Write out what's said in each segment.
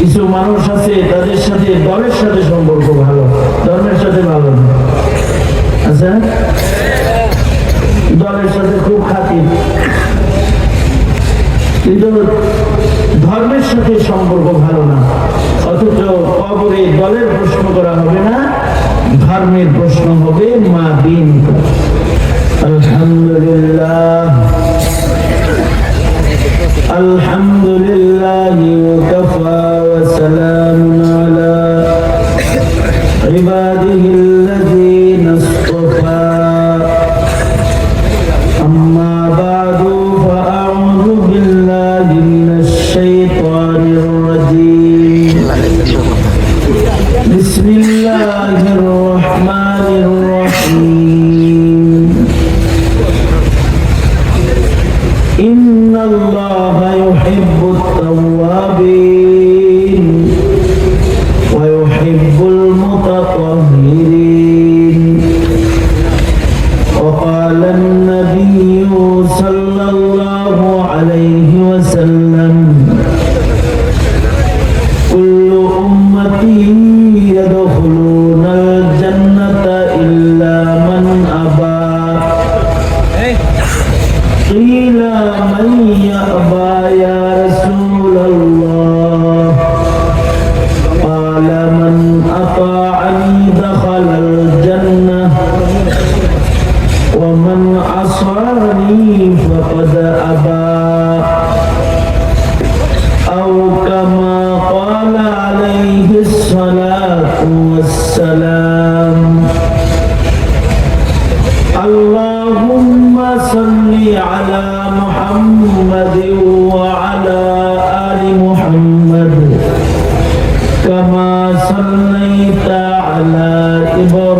কিছু মানুষ আছে, তাদের সাথে দলের সাথে সম্পর্ক ভালো, ধর্মের সাথে ভালো না। আচ্ছা? দলের সাথে খুব খাতির কিন্তু ধর্মের সাথে সম্পর্ক ভালো না। অথচ কবরে দলের প্রশ্ন করা হবে না, ধর্মের প্রশ্ন হবে মা দিন। আলহামদুলিল্লাহ। আলহামদুলিল্লাহ। محمد كما صليت على إبراهيم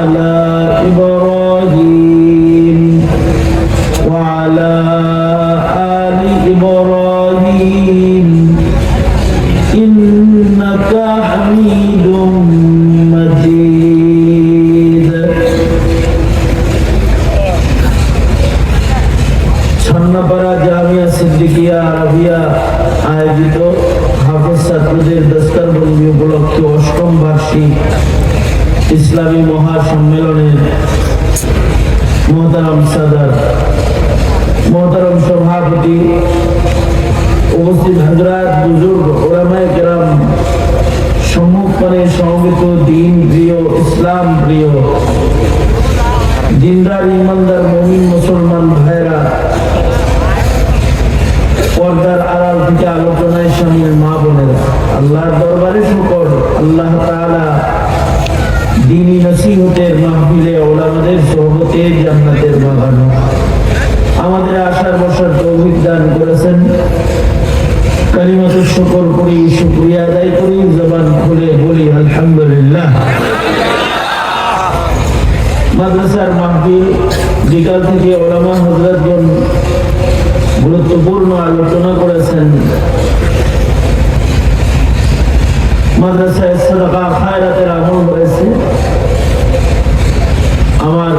على إبراهيم ইসলামী মহাসম্মেলনের মোহতারাম সাদার মোহতারাম সভাপতি প্রিয় মুসলমান ভাইরা পর্দার থেকে আলোচনায় সামিল মা বোনেরা, আল্লাহর দরবারে শুকর, আল্লাহ তাআলা দিনী নসিহতের মাহফিলে ওলামাদের সোহবতে জান্নাতের বাগানো। আমাদের আশার বসার তৌফিক দান করেছেন। কালিমাতুর শুকর করি, শুক্রিয়া আদায় করি, জবান খুলে বলি, আলহামদুলিল্লাহ। মাদ্রাসার মাহফিল বিকাল থেকে ওলামা হজরতগণ গুরুত্বপূর্ণ আলোচনা করেছেন। মাদ্রাসায় সদকা খায়রাতের আমল হয়েছে আমার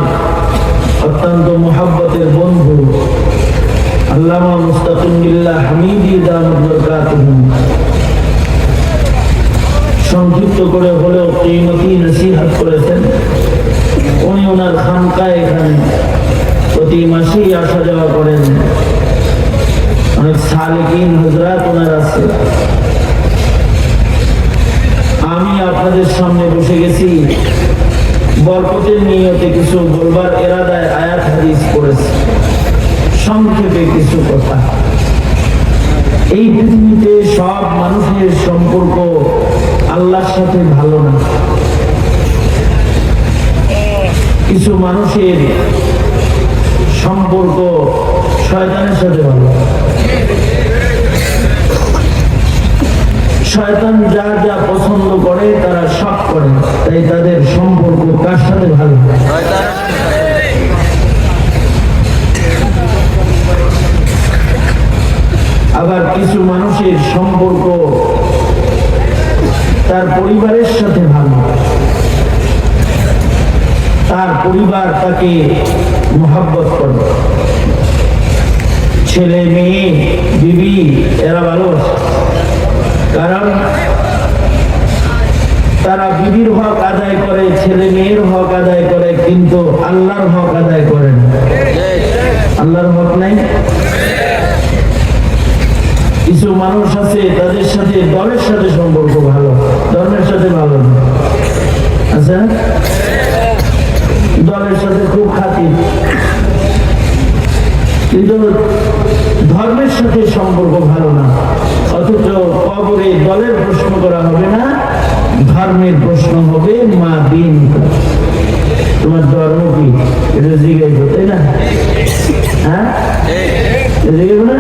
অত্যন্ত মোহাব্বতের বন্ধু আল্লামা মুস্তাকিমুল্লাহ হামিদি দামদ সংক্ষিপ্ত করে হলেও কিমতি নসিহত করেছেন। উনি ওনার খানকায় এখানে প্রতি মাসেই আসা যাওয়া করেন। অনেক সালেকিন হজরাত ওনার আছে। আমি আপনাদের সামনে বসে গেছি। বরকতের নিয়তে কিছু বলবার এরাদায় আয়াত হাদিস করেছি সংক্ষেপে কিছু কথা। এই পৃথিবীতে সব মানুষের সম্পর্ক আল্লাহর সাথে ভালো না। কিছু মানুষের সম্পর্ক শয়তানের সাথে ভালো। শয়তান যা যা পছন্দ করে, তারা সব করে, তাই তাদের তাকে মোহাব্বত করে ছেলে, মেয়ে, বিবি, এরা ভালোবাসে। কারণ তারা বিবির হক আদায় করে, ছেলে মেয়ের হক আদায় করে, কিন্তু আল্লাহর হক আদায় করে না। আল্লাহর হক নাই? কিছু মানুষ আছে, তাদের সাথে দলের সাথে সম্পর্ক ভালো, ধর্মের সাথে ভালো না। না? দলের সাথে খুব খাতির কিন্তু ধর্মের সাথে সম্পর্ক ভালো না। অথচ কবরে দলের প্রশ্ন করা হবে না, ধর্মের প্রশ্ন হবে, মা দিন। তোমার ধর্ম কি? এটা জিজ্ঞাসা তাই না? হ্যাঁ? জিজ্ঞাসা না?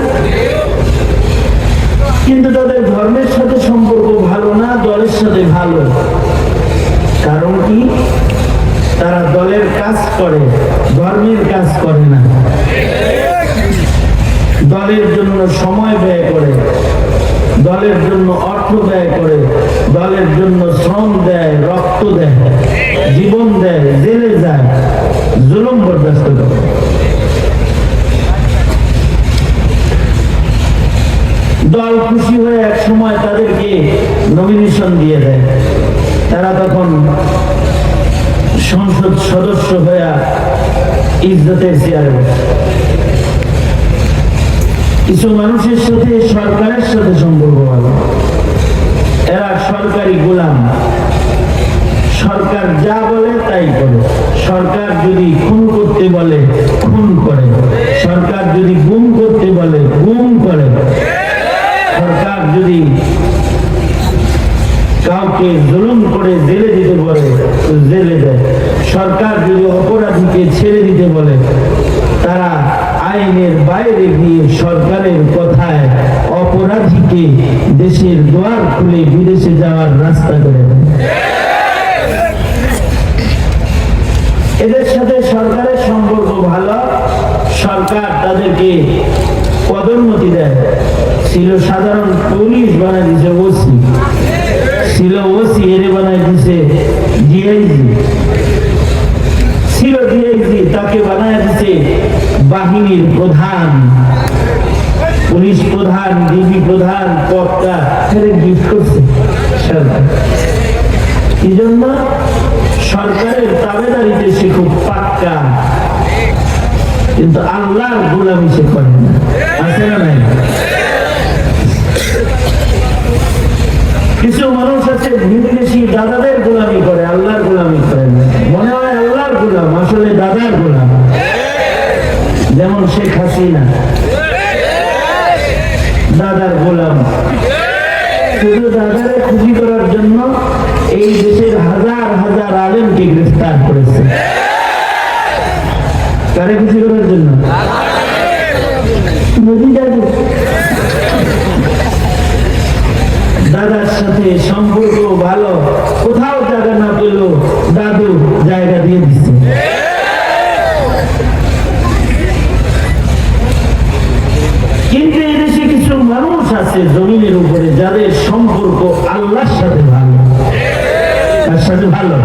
কিন্তু তাদের ধর্মের সাথে সম্পর্ক ভালো না, দলের সাথে ভালো। কারণ কি? তারা দলের কাজ করে, ধর্মের কাজ করে না। দলের জন্য সময় ব্যয় করে, দলের জন্য অর্থ ব্যয় করে, দলের জন্য শ্রম দেয়, রক্ত দেয়, জীবন দেয়, জেলে যায়, জুলুম বরদাস্ত করে। দল খুশি হয়ে এক সময় তাদেরকে নমিনেশন দিয়ে দেয়। তারা তখন সংসদ সদস্য হইয়া ইজ্জতের চেয়ারে কিছু মানুষের সাথে সরকারের সাথে সম্পর্ক ভালো। এরা সরকারি গোলাম সরকার যা বলে তাই করে সরকার যদি খুন করতে বলে খুন করে সরকার যদি গুম করতে বলে গুম করে সরকার যদি কাউকে জুলুম করে জেলে দিতে বলে তো জেলে দেয় সরকার যদি অপরাধীকে ছেড়ে দিতে বলে তারা আইনের বাইরে গিয়ে সরকারের কথায় অপরাধীকে দেশের দ্বার খুলে বিদেশে যাওয়ার রাস্তা করে দেয় এদের সাথে সরকারের সম্পর্ক ভালো সরকার তাদেরকে পদোন্নতি দেয় ছিল সাধারণ পুলিশ বানায় দিছে ওসি। ছিল ওসি, এর বানায় দিছে ডিআইজি ছিল ডিআইজি তাকে বানায় দিছে বাহিনীর প্রধান। পুলিশ প্রধান, ডিবি প্রধান পদটা গিফট করছে। সরকার। কি জন্য? সরকারের তাবেদারিতে সে খুব পাক্কা। কিন্তু আল্লাহর গোলামি সে করে না। আছে না নাই? কিছু মানুষ আছে, বিদেশি দাদাদের গোলামি করে, আল্লাহর গোলামি করে। মনে হয় আল্লাহর গোলাম, আসলে দাদার গোলাম। যেমন শেখ হাসিনা। দাদার গোলাম। শুধু দাদারে খুশি করার জন্য এই দেশের হাজার হাজার আলেমকে গ্রেফতার করেছে। কারে খুশি করার জন্য? সম্পর্ক ভালো। কোথাও জায়গা না পেল দাদু জায়গা দিয়ে দিচ্ছে। কিন্তু এদেশে কিছু মানুষ আছে জমিনের উপরে যাদের সম্পর্ক আল্লাহর সাথে ভালো। তার সাথে ভালো?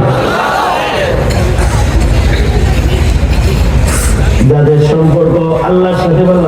যাদের সম্পর্ক আল্লাহর সাথে ভালো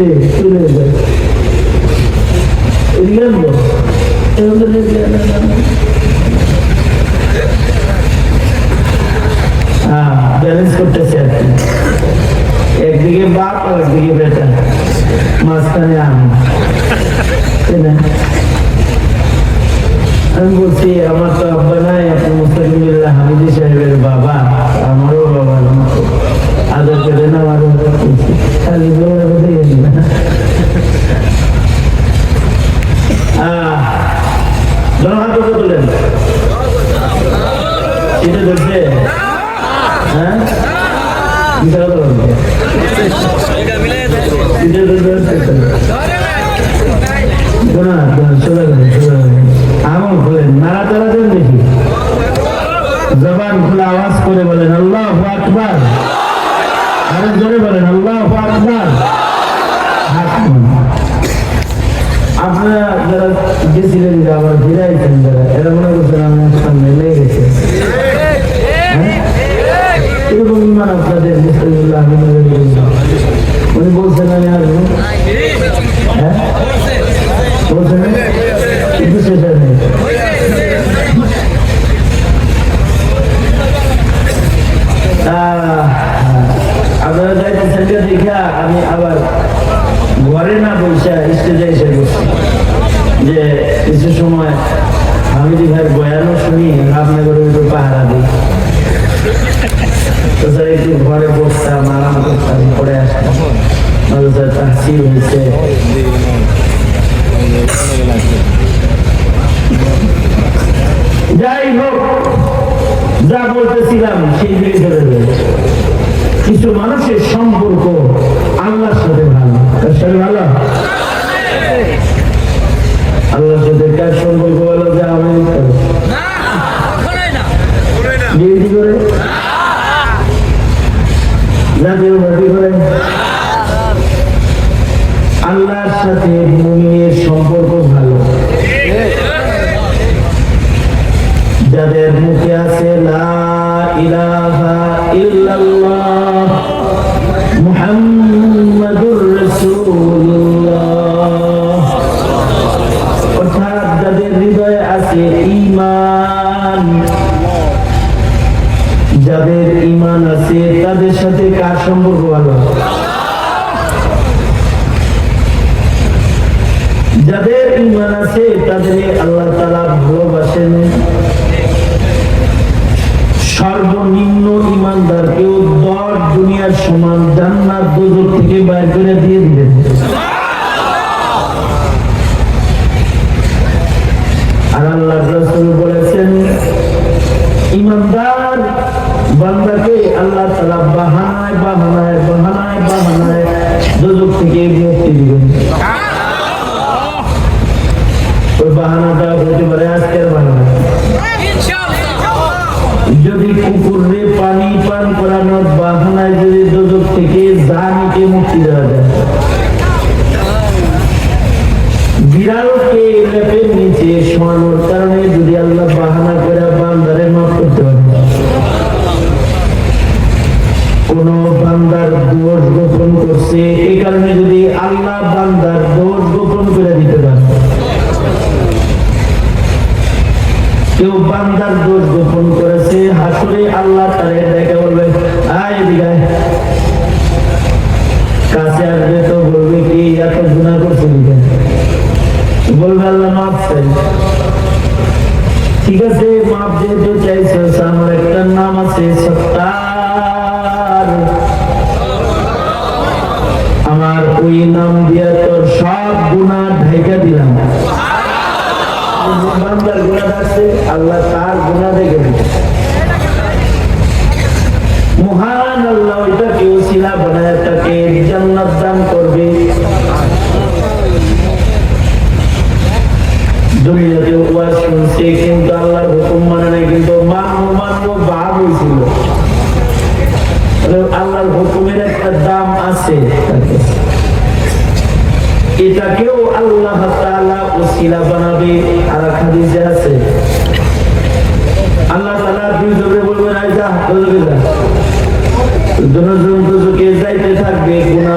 রে, তুলে দেয় এদিকে আনব? এগুলো দেখলে আনা যাবে। হ্যাঁ ব্যালেন্স করতেছে আর কি একদিকে বাপ আর একদিকে বেটা মাঝখানে আমি তাই না? আমি বলছি আমার তো আব্বা নাই আপনি মুস্তাকিমুল্লাহ হামিদি সাহেবের বাবা আমারও বাবা আদর করে না আমারও খালি বলে বলে গেলি না আহ, জনহাত কত তোলেন এটা ধরছে হ্যাঁ মিথ্যা কথা বলছে এটা ধরছে শোনা সোজা করে সোজা করে আমল খোলেন নাড়া তাড়া দেন দেখি জবান খোলা আওয়াজ করে বলেন আল্লাহ আকবার আরও জোরে বলেন, আল্লাহ আপনারা যারা গেছিলেন যে আবার ফিরে আইছেন যারা, এরা মনে করছেন আমার সামনে লেগে গেছে হ্যাঁ? এরকম ইমান আপনাদের আপনারা দেখা আমি আবার ঘরে না বসে স্টেজে এসে বসছি যে কিছু সময় হামিদি ভাই বয়ানও শুনি, রামনগরের একটু পাহারা দিই। তো স্যার, একটু ঘরে বসতাম, আরাম করতাম পরে আসতাম। তাহসিল হয়েছে। যাই হোক, যা বলতেছিলাম সেই দিকে যাবে। কিছু মানুষের সম্পর্ক আল্লাহর সাথে ভালো। কার সাথে ভালো? আল্লাহর সাথে কার সম্পর্ক ভালো যে আমি সমান জান্নাত দুজক থেকে বাইর করে দিয়ে দিবেন আর আল্লাহ বলেছেন, ইমানদার বান্দাকে আল্লাহ তাআলা বাহানায় বাহানায় বাহানায় বাহানায় দুজক থেকে মুক্তি দিবেন। ওই বাহানাটা হতে পারে আজকের বাহানা যদি কুকুরে জানিকে মুক্তি দেওয়া যায় বিড়ালকে নিচে শোয়ানোর কারণে যদি আল্লাহ বাহানা করে বান্দারে মাফ করতে পারে কোন বান্দার দোষ গোপন করছে এই কারণে যদি আল্লাহ বান্দার দোষ গোপন করে দিতে পারে কেউ বান্দার দোষ গোপন করেছে হাসুরে আল্লাহ তারে দেখে বলবে আয় এদিকে আয়। কাছে আসবে তো বলবে কি, এত গুণা করছে দিকে বলবে আল্লাহ, মাফ চাই। ঠিক আছে, মাফ যেহেতু চাইছে আমার একটা নাম আছে, সত্তার। আমার ওই নাম দিয়া তোর সব গুণা ঢাইকা দিলাম। বান্দার গুণা থাকছে আল্লাহ তার গুণা দেখে দিবে। দুজন দোজকে যাইতে থাকবে গুনাহ